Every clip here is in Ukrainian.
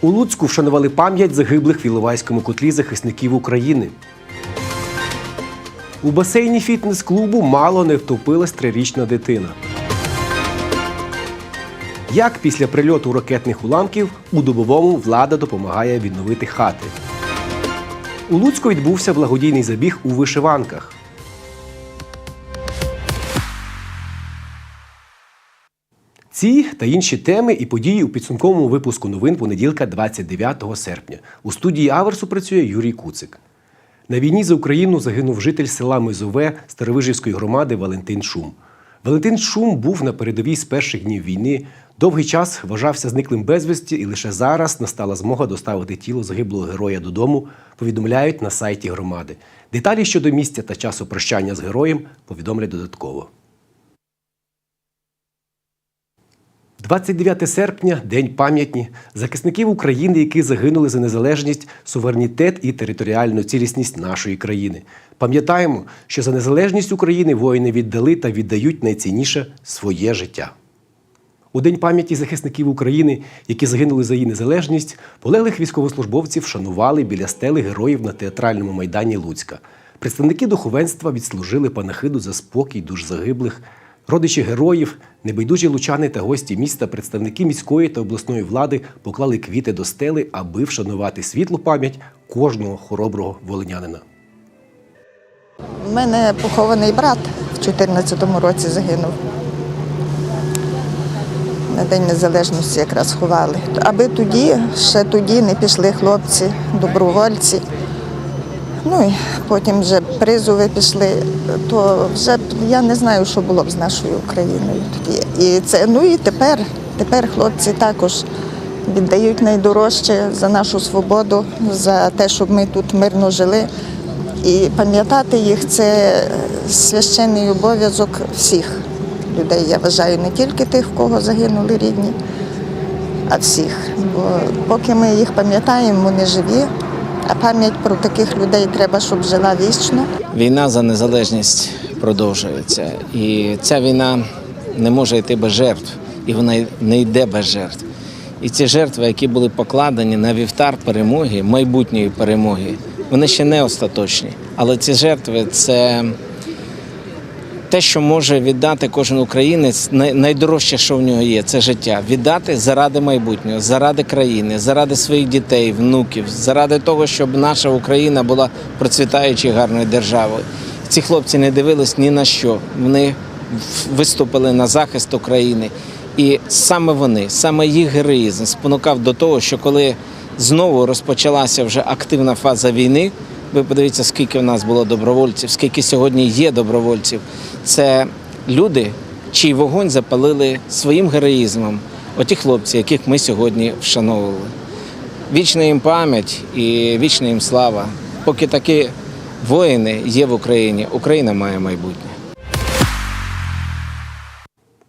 У Луцьку вшанували пам'ять загиблих в Іловайському котлі захисників України. У басейні фітнес-клубу мало не втопилась трирічна дитина. Як після прильоту ракетних уламків у Дубовому влада допомагає відновити хати. У Луцьку відбувся благодійний забіг у вишиванках. Ці та інші теми і події у підсумковому випуску новин понеділка 29 серпня. У студії Аверсу працює Юрій Куцик. На війні за Україну загинув житель села Мизове Старовижівської громади Валентин Шум. Валентин Шум був на передовій з перших днів війни. Довгий час вважався зниклим безвісті, і лише зараз настала змога доставити тіло загиблого героя додому. Повідомляють на сайті громади. Деталі щодо місця та часу прощання з героєм повідомлять додатково. 29 серпня День пам'ятні захисників України, які загинули за незалежність, суверенітет і територіальну цілісність нашої країни. Пам'ятаємо, що за незалежність України воїни віддали та віддають найцінніше своє життя. У День пам'яті захисників України, які загинули за її незалежність, полеглих військовослужбовців шанували біля стели героїв на театральному майдані Луцька. Представники духовенства відслужили панахиду за спокій душ загиблих. Родичі героїв, небайдужі лучани та гості міста, представники міської та обласної влади поклали квіти до стели, аби вшанувати світлу пам'ять кожного хороброго волинянина. У мене похований брат в 2014 році загинув. На День Незалежності якраз ховали. Аби тоді, ще тоді не пішли хлопці, добровольці. Ну і потім вже призови пішли, то вже я не знаю, що було б з нашою Україною тоді. І це, ну і тепер, тепер хлопці також віддають найдорожче за нашу свободу, за те, щоб ми тут мирно жили. І пам'ятати їх це священний обов'язок всіх людей. Я вважаю не тільки тих, в кого загинули рідні, а всіх. Бо поки ми їх пам'ятаємо, вони живі, а пам'ять про таких людей треба, щоб жила вічно. Війна за незалежність продовжується. І ця війна не може йти без жертв, і вона не йде без жертв. І ці жертви, які були покладені на вівтар перемоги, майбутньої перемоги, вони ще не остаточні. Але ці жертви це те, що може віддати кожен українець, найдорожче, що в нього є, це життя. Віддати заради майбутнього, заради країни, заради своїх дітей, внуків, заради того, щоб наша Україна була процвітаючою гарною державою. Ці хлопці не дивились ні на що. Вони виступили на захист України. І саме вони, саме їх героїзм спонукав до того, що коли знову розпочалася вже активна фаза війни, ви подивіться, скільки в нас було добровольців, скільки сьогодні є добровольців. Це люди, чий вогонь запалили своїм героїзмом. Оті хлопці, яких ми сьогодні вшановували. Вічна їм пам'ять і вічна їм слава. Поки такі воїни є в Україні, Україна має майбутнє.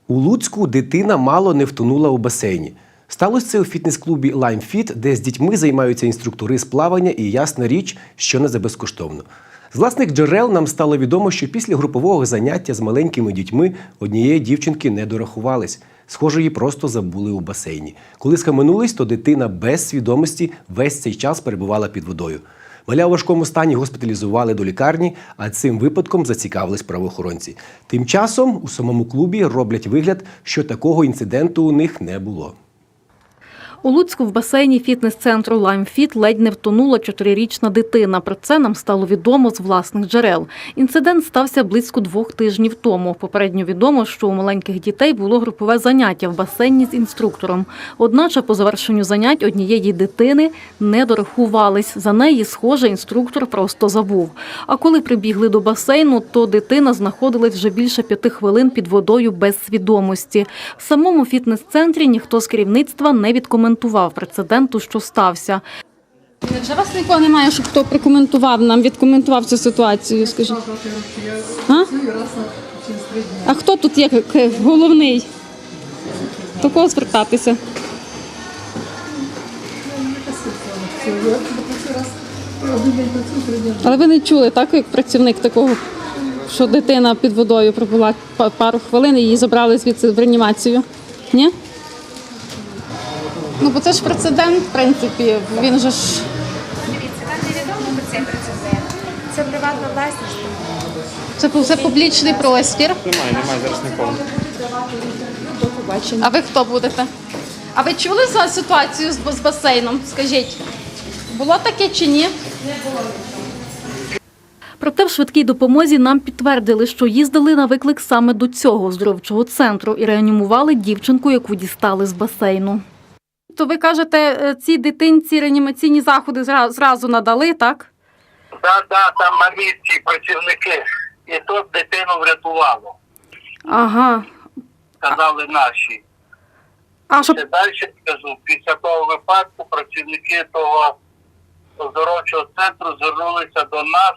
У Луцьку дитина мало не втонула у басейні. Сталося це у фітнес-клубі Lime Fit, де з дітьми займаються інструктори з плавання, і ясна річ, що не за безкоштовно. З власних джерел нам стало відомо, що після групового заняття з маленькими дітьми однієї дівчинки не дорахувались. Схоже, її просто забули у басейні. Коли схаменулись, то дитина без свідомості весь цей час перебувала під водою. Маля у важкому стані госпіталізували до лікарні, а цим випадком зацікавились правоохоронці. Тим часом у самому клубі роблять вигляд, що такого інциденту у них не було. У Луцьку в басейні фітнес-центру «Лаймфіт» ледь не втонула чотирирічна дитина. Про це нам стало відомо з власних джерел. Інцидент стався близько двох тижнів тому. Попередньо відомо, що у маленьких дітей було групове заняття в басейні з інструктором. Одначе по завершенню занять однієї дитини не дорахувались. За неї, схоже, інструктор просто забув. А коли прибігли до басейну, то дитина знаходилась вже більше п'яти хвилин під водою без свідомості. В самому фітнес-центрі ніхто з керівництва не відкоментував прецеденту, що стався. Невже вас нікого немає, щоб хто прокоментував нам, відкоментував цю ситуацію? Скажіть. А? а хто тут є головний? До кого звертатися? Але ви не чули, так, як працівник такого, що дитина під водою пробула пару хвилин і її забрали звідси в реанімацію? Ні? Ну бо це ж прецедент, в принципі. Він же ж Дивіться, там невідомо про цей прецедент. Це приватна власність. це, це публічний простір. Немає, немає зараз нікого. А ви хто будете? А ви чули за ситуацію з, з басейном? Скажіть, було таке чи ні? Не було. Проте в швидкій допомозі нам підтвердили, що їздили на виклик саме до цього оздоровчого центру і реанімували дівчинку, яку дістали з басейну. То ви кажете, е, цій дитинці реанімаційні заходи зра- зразу надали, так? Да, да, там на місці працівники. І тут дитину врятувало, Ага. сказали наші. А Ще далі скажу, після того випадку працівники того оздоровчого центру звернулися до нас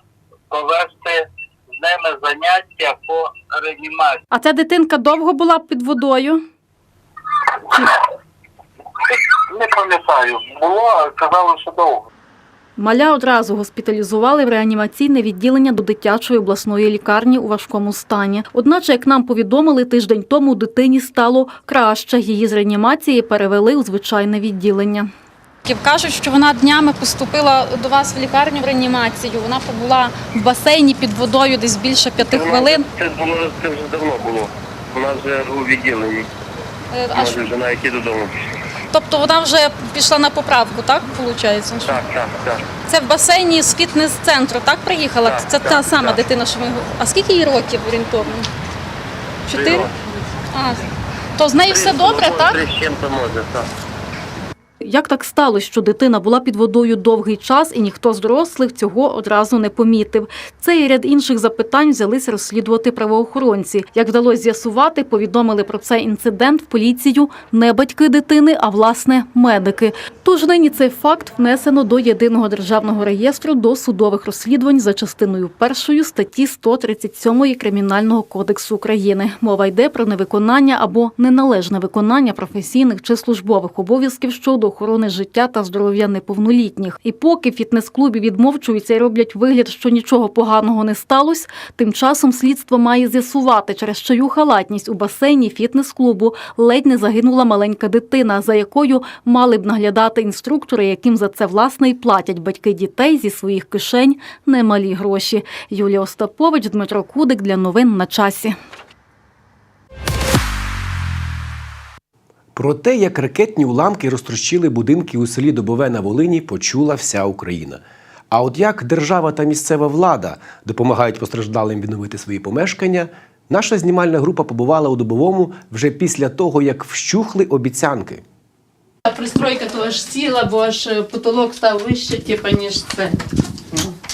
провести з ними заняття по реанімації. а ця дитинка довго була під водою? Не пам'ятаю, було, а казали, що довго. Маля одразу госпіталізували в реанімаційне відділення до дитячої обласної лікарні у важкому стані. Одначе, як нам повідомили, тиждень тому дитині стало краще. Її з реанімації перевели у звичайне відділення. Кажуть, що вона днями поступила до вас в лікарню в реанімацію. Вона побула в басейні під водою десь більше п'яти хвилин. Це було це вже давно було. У нас вже у відділенні. Е, А що- вже навіть і додому. Тобто вона вже пішла на поправку, так? Виходить? Так, так, так. Це в басейні з фітнес-центру, так приїхала? Так, Це так, та сама так. дитина, що ми А скільки їй років орієнтовно? Чотири? А, то з нею все добре, так? Три з чим-то може, так. Як так сталося, що дитина була під водою довгий час і ніхто з дорослих цього одразу не помітив? Це і ряд інших запитань взялися розслідувати правоохоронці. Як вдалося з'ясувати, повідомили про цей інцидент в поліцію не батьки дитини, а власне медики. Тож нині цей факт внесено до єдиного державного реєстру досудових розслідувань за частиною першої статті 137 Кримінального кодексу України. Мова йде про невиконання або неналежне виконання професійних чи службових обов'язків щодо охорони життя та здоров'я неповнолітніх. І поки в фітнес-клубі відмовчуються і роблять вигляд, що нічого поганого не сталося, тим часом слідство має з'ясувати, через чию халатність у басейні фітнес-клубу ледь не загинула маленька дитина, за якою мали б наглядати інструктори, яким за це власне і платять батьки дітей зі своїх кишень немалі гроші. Юлія Остапович, Дмитро Кудик для новин на часі. Про те, як ракетні уламки розтрощили будинки у селі Добове на Волині, почула вся Україна. А от як держава та місцева влада допомагають постраждалим відновити свої помешкання, наша знімальна група побувала у Добовому вже після того, як вщухли обіцянки. Пристройка то аж сіла, бо аж потолок став вище, типу, ніж це.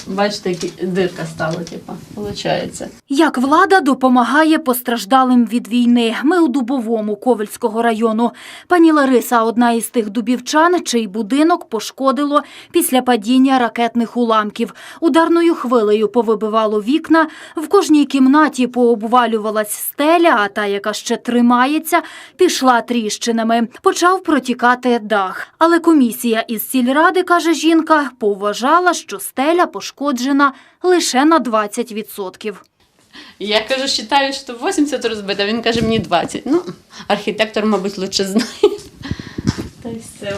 Бачите, які дирка стала, типу, виходить. Як влада допомагає постраждалим від війни? Ми у Дубовому Ковельського району. Пані Лариса одна із тих дубівчан, чий будинок пошкодило після падіння ракетних уламків. Ударною хвилею повибивало вікна, в кожній кімнаті пообвалювалась стеля, а та, яка ще тримається, пішла тріщинами. Почав протікати дах. Але комісія із сільради, каже жінка, поважала, що стеля пошкоджена лише на 20%. Я кажу, вважаю, що 80 розбито, він каже, мені 20. Ну, архітектор, мабуть, лучше знає. Та й все.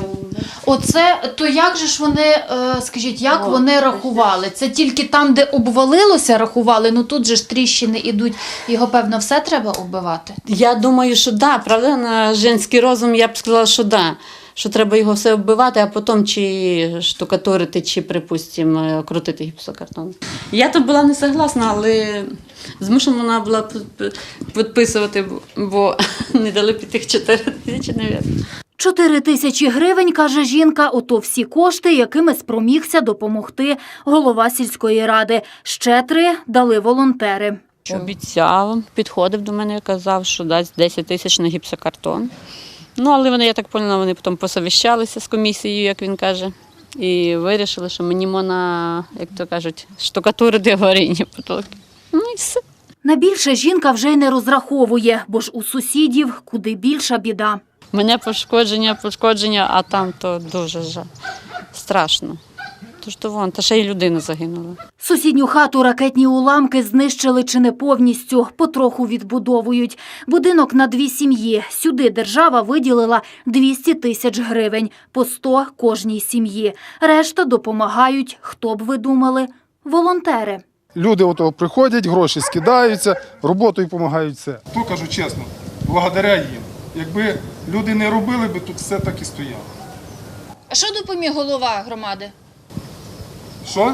Оце то як же ж вони, е, скажіть, як О, вони рахували? Це тільки там, де обвалилося, рахували. Ну тут же ж тріщини ідуть. Його певно все треба оббивати. Я думаю, що да, правда, на женський розум я б сказала, що да. Що треба його все оббивати, а потім чи штукатурити, чи, припустимо, крутити гіпсокартон. Я тут була не согласна, але змушена була підписувати, бо не дали під тих 4 тисячі, мабуть. Чотири тисячі гривень, каже жінка, ото всі кошти, якими спромігся допомогти голова сільської ради. Ще три дали волонтери. Обіцяв, підходив до мене і казав, що дасть 10 тисяч на гіпсокартон. Ну, але вони, я так поняла, вони потім посовіщалися з комісією, як він каже, і вирішили, що мені можна, як то кажуть, штукатурити аварійні потолки. Ну і все. На більше жінка вже й не розраховує, бо ж у сусідів куди більша біда. Мене пошкодження, пошкодження, а там то дуже жа. страшно. Тож то вон, та ще й людина загинула. Сусідню хату ракетні уламки знищили чи не повністю, потроху відбудовують. Будинок на дві сім'ї. Сюди держава виділила 200 тисяч гривень, по 100 кожній сім'ї. Решта допомагають, хто б ви думали, волонтери. Люди ото приходять, гроші скидаються, роботою допомагають все. То кажу чесно, благодаря їм. Якби люди не робили би, тут все так і стояло. А що допоміг голова громади? Що?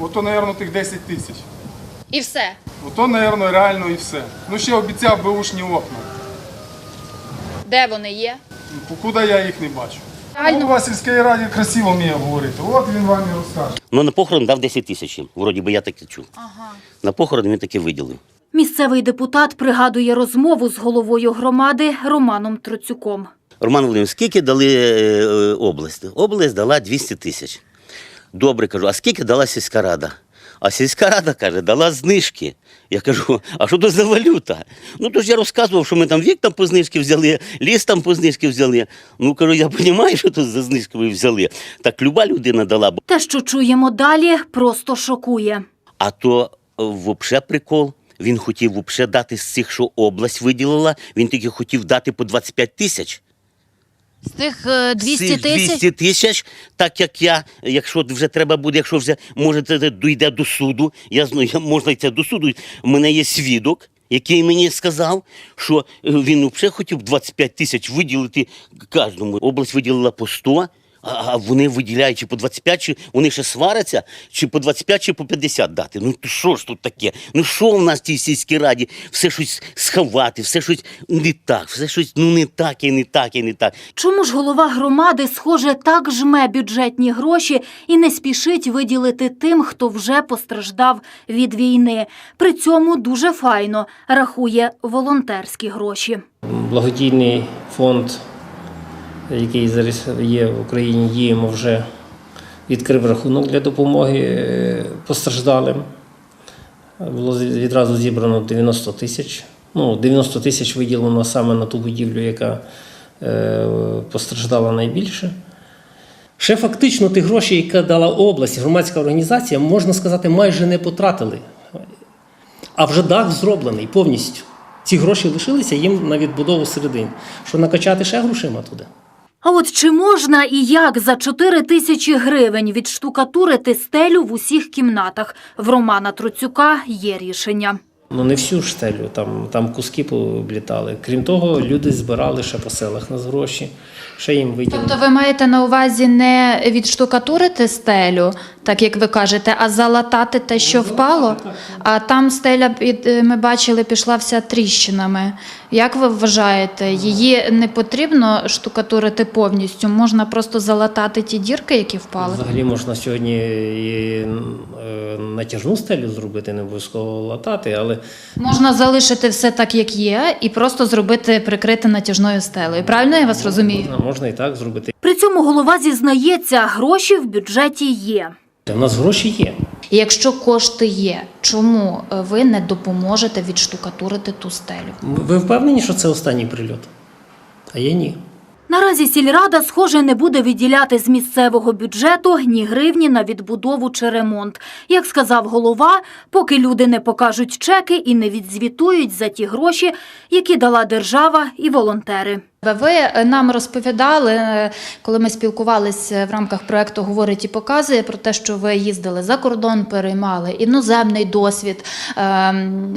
Ото, мабуть, тих 10 тисяч. І все. Ото, мабуть, реально і все. Ну ще обіцяв беушні окна. Де вони є? Ну, Покуди я їх не бачу. Реально. Голова сільської ради красиво вміє говорити. От він вам і розкаже. Ну на похорон дав 10 тисяч. їм. Вроді би я таке чув. На похорон він таки виділив. Місцевий депутат пригадує розмову з головою громади Романом Троцюком. Роман Володимирович, скільки дали е, е, область? Область дала 200 тисяч. Добре кажу, а скільки дала сільська рада? А сільська рада каже, дала знижки. Я кажу, а що то за валюта? Ну то ж я розказував, що ми там вік там по знижки взяли, ліс там по знижки взяли. Ну кажу, я розумію, що то за знижки ви взяли. Так люба людина дала. Те, що чуємо далі, просто шокує. А то взагалі прикол. Він хотів взагалі дати з цих, що область виділила, він тільки хотів дати по 25 тисяч. З тих е, 200 тисяч 200 тисяч, так як я, якщо вже треба буде, якщо вже може це дійде до суду, я знаю, я- можна йти до суду. У мене є свідок, який мені сказав, що е, він взагалі хотів 25 тисяч виділити кожному. Область виділила по 100, а вони виділяють чи по 25, чи вони ще сваряться, чи по 25, чи по 50 дати. Ну що ж тут таке? Ну що в нас в цій сільській раді? Все щось сховати, все щось не так, все щось ну не так і не так і не так. Чому ж голова громади, схоже, так жме бюджетні гроші і не спішить виділити тим, хто вже постраждав від війни? При цьому дуже файно рахує волонтерські гроші. Благодійний фонд, який зараз є в Україні, діємо вже відкрив рахунок для допомоги е, постраждалим. Було відразу зібрано 90 тисяч. Ну, 90 тисяч виділено саме на ту будівлю, яка е, постраждала найбільше. Ще фактично ті гроші, які дала область, громадська організація, можна сказати, майже не потратили. А вже дах зроблений повністю. Ці гроші лишилися їм на відбудову середини. Що накачати ще грошима туди? А от чи можна і як за 4 тисячі гривень відштукатурити стелю в усіх кімнатах? В Романа Троцюка є рішення. Ну не всю ж стелю, там, там куски облітали. Крім того, люди збирали ще по селах на гроші, ще їм виділили. Тобто ви маєте на увазі не відштукатурити стелю, так як ви кажете, а залатати те, що впало? А там стеля, під- е, ми бачили, пішла вся тріщинами. Як ви вважаєте, її не потрібно штукатурити повністю? Можна просто залатати ті дірки, які впали? Взагалі можна сьогодні і е, натяжну стелю зробити, не обов'язково латати, але Можна залишити все так, як є, і просто зробити прикрити натяжною стелею. Правильно я вас розумію? можна, можна і так зробити. При цьому голова зізнається, гроші в бюджеті є. У нас гроші є. Якщо кошти є, чому е, ви не допоможете відштукатурити ту стелю? Ви впевнені, що це останній прильот? А я ні. Наразі сільрада, схоже, не буде виділяти з місцевого бюджету ні гривні на відбудову чи ремонт. Як сказав голова, поки люди не покажуть чеки і не відзвітують за ті гроші, які дала держава і волонтери. Ви е, нам розповідали, е, коли ми спілкувалися в рамках проекту Говорить і показує про те, що ви їздили за кордон, переймали іноземний досвід е,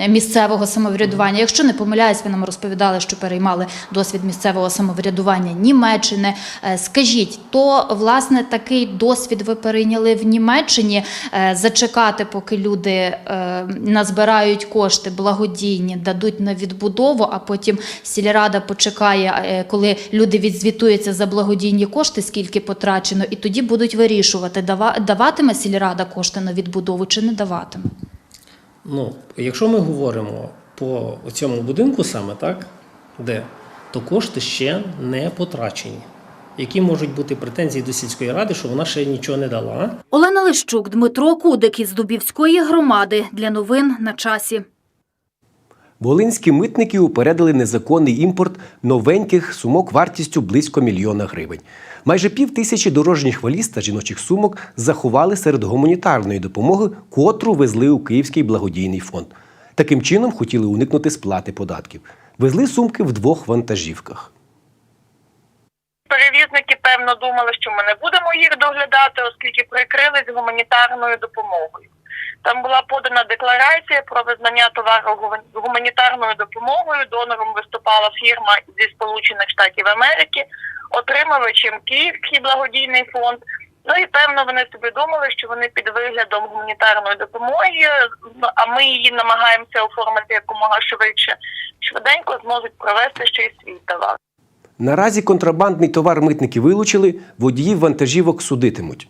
місцевого самоврядування. Якщо не помиляюсь, ви нам розповідали, що переймали досвід місцевого самоврядування Німеччини. Е, Скажіть, то власне такий досвід ви перейняли в Німеччині зачекати, поки люди назбирають кошти благодійні, дадуть на відбудову, а потім сільрада почекає, коли люди відзвітуються за благодійні кошти, скільки потрачено, і тоді будуть вирішувати, даватиме сільрада кошти на відбудову чи не даватиме. Ну, якщо ми говоримо по цьому будинку саме, так, де, то кошти ще не потрачені. Які можуть бути претензії до сільської ради, що вона ще нічого не дала? Олена Лищук, Дмитро Кудик із Дубівської громади для новин на часі. Волинські митники упередили незаконний імпорт новеньких сумок вартістю близько мільйона гривень. Майже пів тисячі дорожніх валіз та жіночих сумок заховали серед гуманітарної допомоги, котру везли у Київський благодійний фонд. Таким чином хотіли уникнути сплати податків. Везли сумки в двох вантажівках. Перевізники певно думали, що ми не будемо їх доглядати, оскільки прикрились гуманітарною допомогою. Там була подана декларація про визнання товару гуманітарною допомогою. Донором виступала фірма зі Сполучених Штатів Америки, отримувачем Київський благодійний фонд. Ну і певно вони собі думали, що вони під виглядом гуманітарної допомоги, ну, а ми її намагаємося оформити якомога швидше, швиденько зможуть провести ще й свій товар. Наразі контрабандний товар митники вилучили, водіїв вантажівок судитимуть.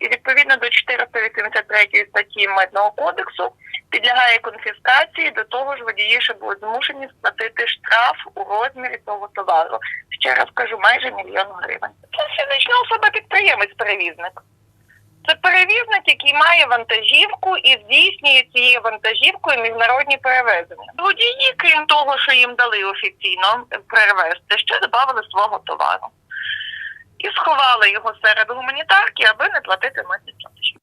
І відповідно до 483 статті Митного кодексу підлягає конфіскації, до того ж водії ще будуть змушені сплатити штраф у розмірі того товару. Ще раз кажу, майже мільйон гривень. Це фізична особа підприємець-перевізник. Це перевізник, який має вантажівку і здійснює цією вантажівкою міжнародні перевезення. Водії, крім того, що їм дали офіційно перевезти, ще додали свого товару і сховали його серед гуманітарки, аби не платити платежі.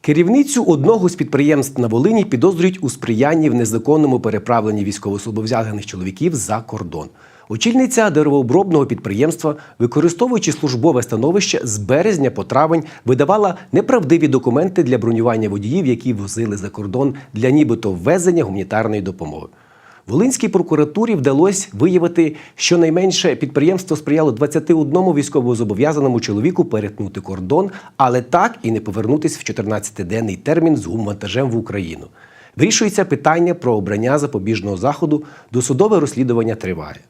Керівницю одного з підприємств на Волині підозрюють у сприянні в незаконному переправленні військовослужбов'язаних чоловіків за кордон. Очільниця деревообробного підприємства, використовуючи службове становище, з березня по травень видавала неправдиві документи для бронювання водіїв, які возили за кордон для нібито ввезення гуманітарної допомоги. Волинській прокуратурі вдалося виявити, що найменше підприємство сприяло 21 військовозобов'язаному чоловіку перетнути кордон, але так і не повернутись в 14-денний термін з гумвантажем в Україну. Вирішується питання про обрання запобіжного заходу. Досудове розслідування триває.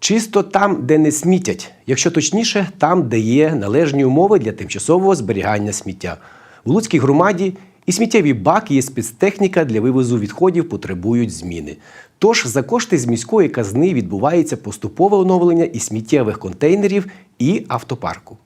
Чисто там, де не смітять, якщо точніше, там, де є належні умови для тимчасового зберігання сміття. У Луцькій громаді і сміттєві баки, і спецтехніка для вивозу відходів потребують зміни. Тож за кошти з міської казни відбувається поступове оновлення і сміттєвих контейнерів, і автопарку.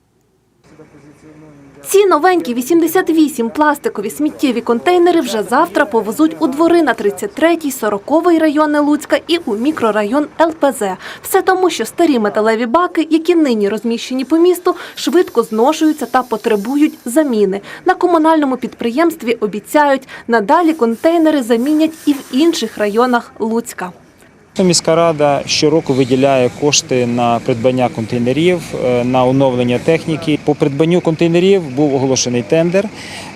Ці новенькі 88 пластикові сміттєві контейнери вже завтра повезуть у двори на 33-й, 40-й райони Луцька і у мікрорайон ЛПЗ. Все тому, що старі металеві баки, які нині розміщені по місту, швидко зношуються та потребують заміни. На комунальному підприємстві обіцяють, надалі контейнери замінять і в інших районах Луцька. Міська рада щороку виділяє кошти на придбання контейнерів, е, на оновлення техніки. По придбанню контейнерів був оголошений тендер.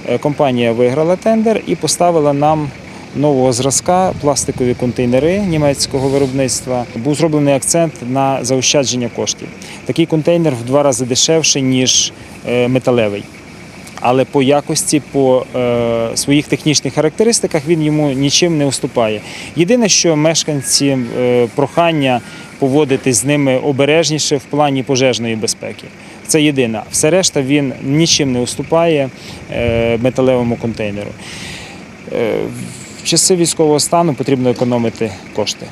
Е, Компанія виграла тендер і поставила нам нового зразка пластикові контейнери німецького виробництва. Був зроблений акцент на заощадження коштів. Такий контейнер в два рази дешевший ніж е, металевий. Але по якості, по е, своїх технічних характеристиках він йому нічим не уступає. Єдине, що мешканці е, прохання поводити з ними обережніше в плані пожежної безпеки. Це єдине. Все решта він нічим не уступає е, металевому контейнеру. В часи військового стану потрібно економити кошти.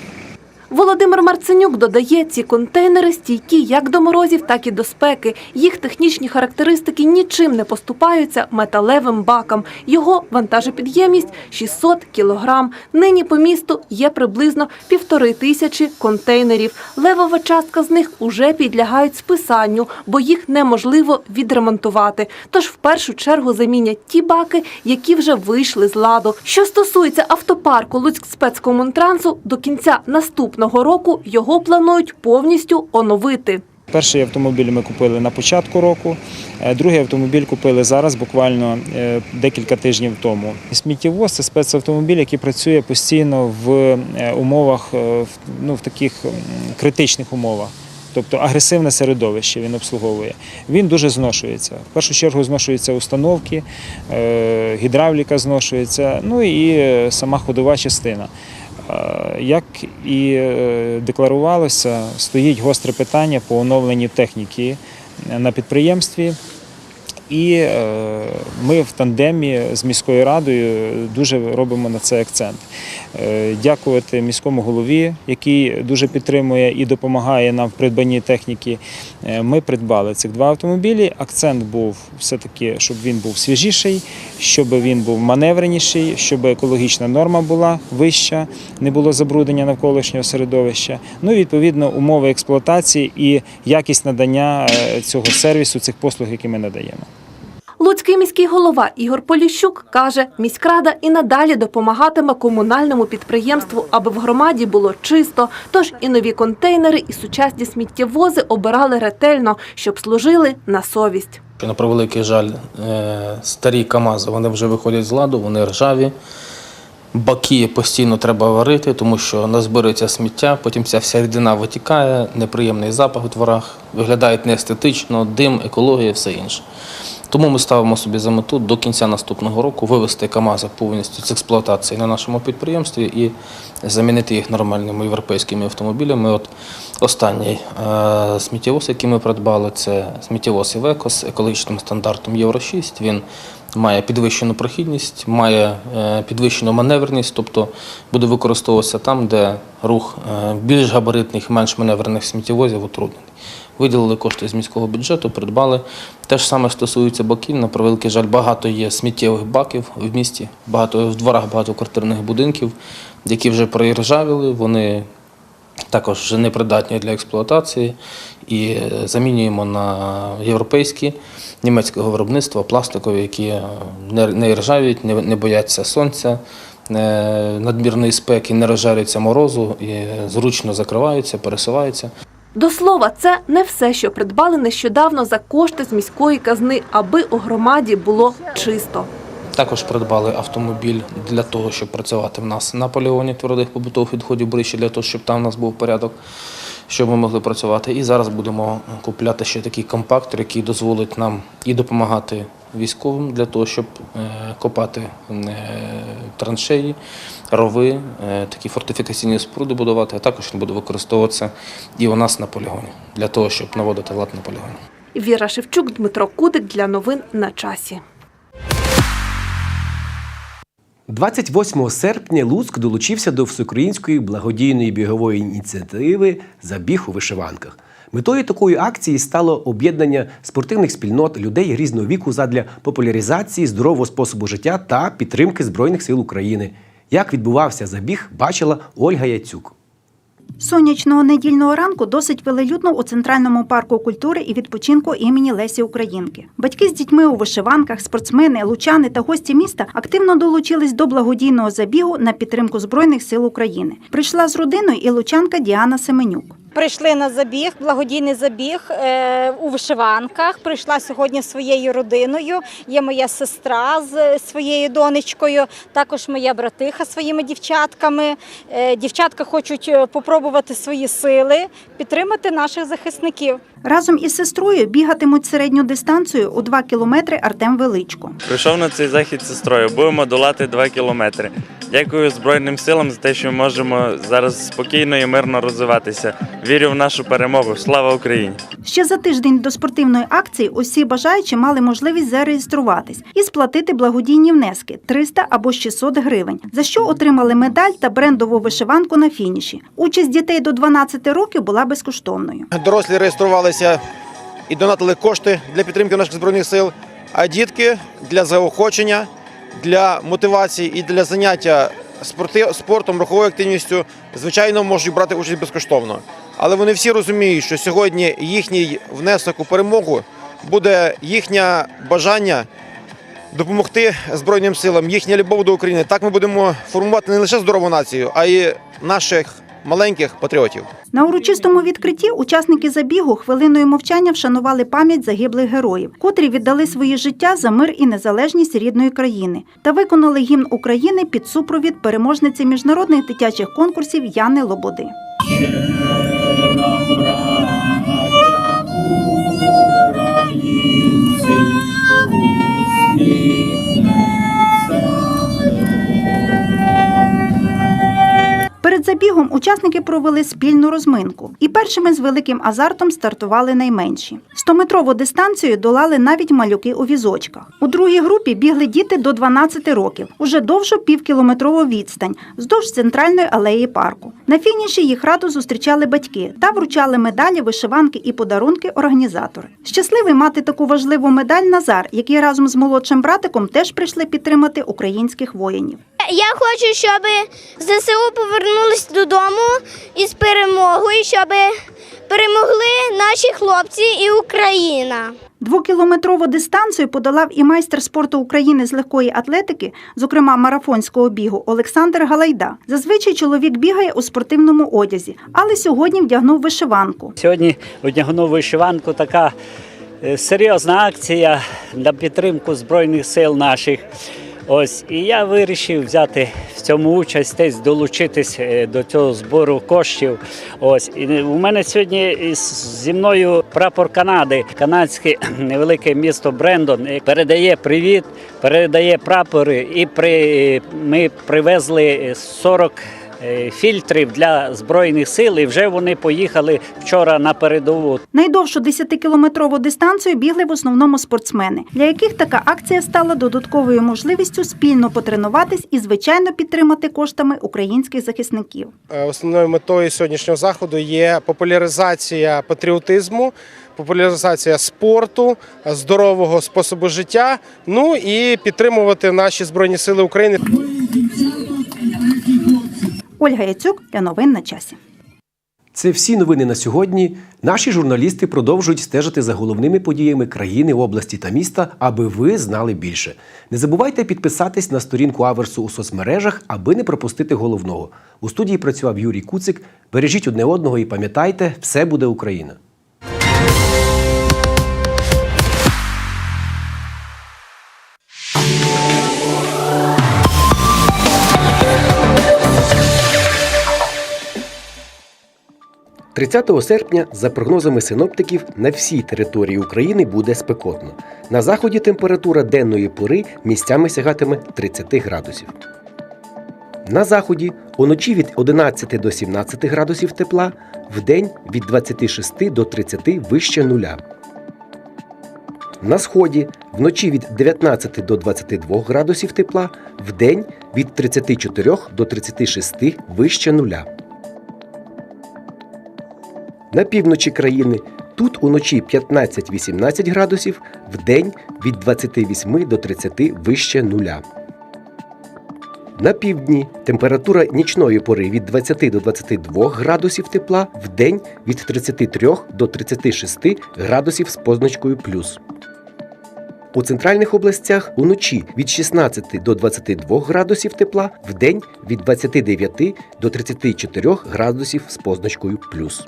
Володимир Марценюк додає, ці контейнери стійкі як до морозів, так і до спеки. Їх технічні характеристики нічим не поступаються металевим бакам. Його вантажопідємність 600 кілограм. Нині по місту є приблизно півтори тисячі контейнерів. Левова частка з них уже підлягають списанню, бо їх неможливо відремонтувати. Тож в першу чергу замінять ті баки, які вже вийшли з ладу. Що стосується автопарку Луцьк спецкомунтрансу, до кінця наступного року його планують повністю оновити. Перший автомобіль ми купили на початку року, е, другий автомобіль купили зараз, буквально е, декілька тижнів тому. Сміттєвоз це спецавтомобіль, який працює постійно в е, умовах, ну, в таких критичних умовах. Тобто агресивне середовище він обслуговує. Він дуже зношується. В першу чергу зношуються установки, гідравліка зношується, ну і сама ходова частина. Е, Як і е, декларувалося, стоїть гостре питання по оновленні техніки на підприємстві. І е, ми в тандемі з міською радою дуже робимо на це акцент. Е, Дякувати міському голові, який дуже підтримує і допомагає нам в придбанні техніки. Е, Ми придбали цих два автомобілі. Акцент був все-таки, щоб він був свіжіший, щоб він був маневреніший, щоб екологічна норма була вища, не було забруднення навколишнього середовища. Ну і відповідно умови експлуатації і якість надання цього сервісу, цих послуг, які ми надаємо. Луцький міський голова Ігор Поліщук каже, міськрада і надалі допомагатиме комунальному підприємству, аби в громаді було чисто. Тож і нові контейнери, і сучасні сміттєвози обирали ретельно, щоб служили на совість. На превеликий жаль, е, старі КАМАЗи вони вже виходять з ладу, вони ржаві. Баки постійно треба варити, тому що назбирується сміття, потім ця вся рідина витікає, неприємний запах у дворах, виглядають неестетично, дим, екологія і все інше. Тому ми ставимо собі за мету до кінця наступного року вивести КАМАЗи повністю з експлуатації на нашому підприємстві і замінити їх нормальними європейськими автомобілями. От останній е, сміттєвоз, який ми придбали, це сміттєвоз Івеко з екологічним стандартом Євро 6. Він має підвищену прохідність, має е, підвищену маневреність, тобто буде використовуватися там, де рух е, більш габаритних, менш маневрених сміттєвозів утруднений. Виділили кошти з міського бюджету, придбали. Те ж саме стосується баків. На превеликий жаль, багато є сміттєвих баків в місті, багато в дворах багатоквартирних будинків, які вже проіржавіли, вони також вже непридатні для експлуатації і е, замінюємо на європейські німецького виробництва, пластикові, які е, не, не ржавіють, не, бояться сонця, е, надмірної спеки, не розжарюються морозу і зручно закриваються, пересуваються. До слова, це не все, що придбали нещодавно за кошти з міської казни, аби у громаді було чисто. Також придбали автомобіль для того, щоб працювати в нас на полігоні твердих побутових відходів Брищі, для того, щоб там у нас був порядок, щоб ми могли працювати. І зараз будемо купляти ще такий компактор, який дозволить нам і допомагати військовим для того, щоб е, копати е, траншеї, рови, е, такі фортифікаційні споруди будувати, а також він буде використовуватися і у нас на полігоні, для того, щоб наводити лад на полігоні. Віра Шевчук, Дмитро Кудик для новин на часі. 28 серпня Луцьк долучився до всеукраїнської благодійної бігової ініціативи Забіг у вишиванках. Метою такої акції стало об'єднання спортивних спільнот людей різного віку задля популяризації здорового способу життя та підтримки Збройних сил України. Як відбувався забіг, бачила Ольга Яцюк. Сонячного недільного ранку досить велелюдно у центральному парку культури і відпочинку імені Лесі Українки. Батьки з дітьми у вишиванках, спортсмени, лучани та гості міста активно долучились до благодійного забігу на підтримку Збройних сил України. Прийшла з родиною і лучанка Діана Семенюк. Прийшли на забіг, благодійний забіг е, у вишиванках. Прийшла сьогодні своєю родиною. Є моя сестра з своєю донечкою, також моя братиха своїми дівчатками. Е, дівчатка хочуть е, попробувати свої сили, підтримати наших захисників. Разом із сестрою бігатимуть середню дистанцію у 2 кілометри Артем Величко. Прийшов на цей захід з сестрою. Будемо долати 2 кілометри. Дякую Збройним силам за те, що ми можемо зараз спокійно і мирно розвиватися. Вірю в нашу перемогу. Слава Україні! Ще за тиждень до спортивної акції усі бажаючі мали можливість зареєструватись і сплатити благодійні внески 300 або 600 гривень, за що отримали медаль та брендову вишиванку на фініші. Участь дітей до 12 років була безкоштовною. Дорослі реєструвалися і донатили кошти для підтримки наших збройних сил, а дітки для заохочення, для мотивації і для заняття спортом, руховою активністю, звичайно, можуть брати участь безкоштовно. Але вони всі розуміють, що сьогодні їхній внесок у перемогу буде їхнє бажання допомогти Збройним силам, їхня любов до України. Так ми будемо формувати не лише здорову націю, а й наших маленьких патріотів. На урочистому відкритті учасники забігу хвилиною мовчання вшанували пам'ять загиблих героїв, котрі віддали свої життя за мир і незалежність рідної країни, та виконали гімн України під супровід переможниці міжнародних дитячих конкурсів Яни Лободи. Забігом учасники провели спільну розминку. І першими з великим азартом стартували найменші. 100-метрову дистанцію долали навіть малюки у візочках. У другій групі бігли діти до 12 років, уже довшу півкілометрову відстань вздовж центральної алеї парку. На фініші їх радо зустрічали батьки та вручали медалі, вишиванки і подарунки організатори. Щасливий мати таку важливу медаль Назар, який разом з молодшим братиком теж прийшли підтримати українських воїнів. Я хочу, щоб ЗСУ повернулись додому із перемогою, щоб перемогли наші хлопці і Україна. Двокілометрову дистанцію подолав і майстер спорту України з легкої атлетики, зокрема марафонського бігу, Олександр Галайда. Зазвичай чоловік бігає у спортивному одязі, але сьогодні вдягнув вишиванку. Сьогодні одягнув вишиванку така е, серйозна акція на підтримку Збройних сил наших. Ось і я вирішив взяти в цьому участь, десь долучитись е, до цього збору коштів. Ось і у мене сьогодні зі мною прапор Канади, канадське невелике місто Брендон е, передає привіт, передає прапори. І при ми привезли 40 е, фільтрів для збройних сил. І вже вони поїхали вчора на передову. Найдовшу 10-кілометрову дистанцію бігли в основному спортсмени, для яких така акція стала додатковою можливістю спільно потренуватись і, звичайно, підтримати коштами українських захисників. Е, Основною метою сьогоднішнього заходу є популяризація патріотизму, популяризація спорту, здорового способу життя. Ну і підтримувати наші збройні сили України. Ольга Яцюк для новин на часі. Це всі новини на сьогодні. Наші журналісти продовжують стежити за головними подіями країни, області та міста, аби ви знали більше. Не забувайте підписатись на сторінку Аверсу у соцмережах, аби не пропустити головного. У студії працював Юрій Куцик. Бережіть одне одного і пам'ятайте, все буде Україна. – 30 серпня, за прогнозами синоптиків, на всій території України буде спекотно. На заході температура денної пори місцями сягатиме 30 градусів. На заході уночі від 11 до 17 градусів тепла, вдень від 26 до 30 вище нуля. На сході вночі від 19 до 22 градусів тепла, вдень від 34 до 36 вище нуля. На півночі країни тут уночі 15-18 градусів, вдень від 28 до 30 вище нуля. На півдні температура нічної пори від 20 до 22 градусів тепла, вдень від 33 до 36 градусів з позначкою плюс. У центральних областях уночі від 16 до 22 градусів тепла, вдень від 29 до 34 градусів з позначкою плюс.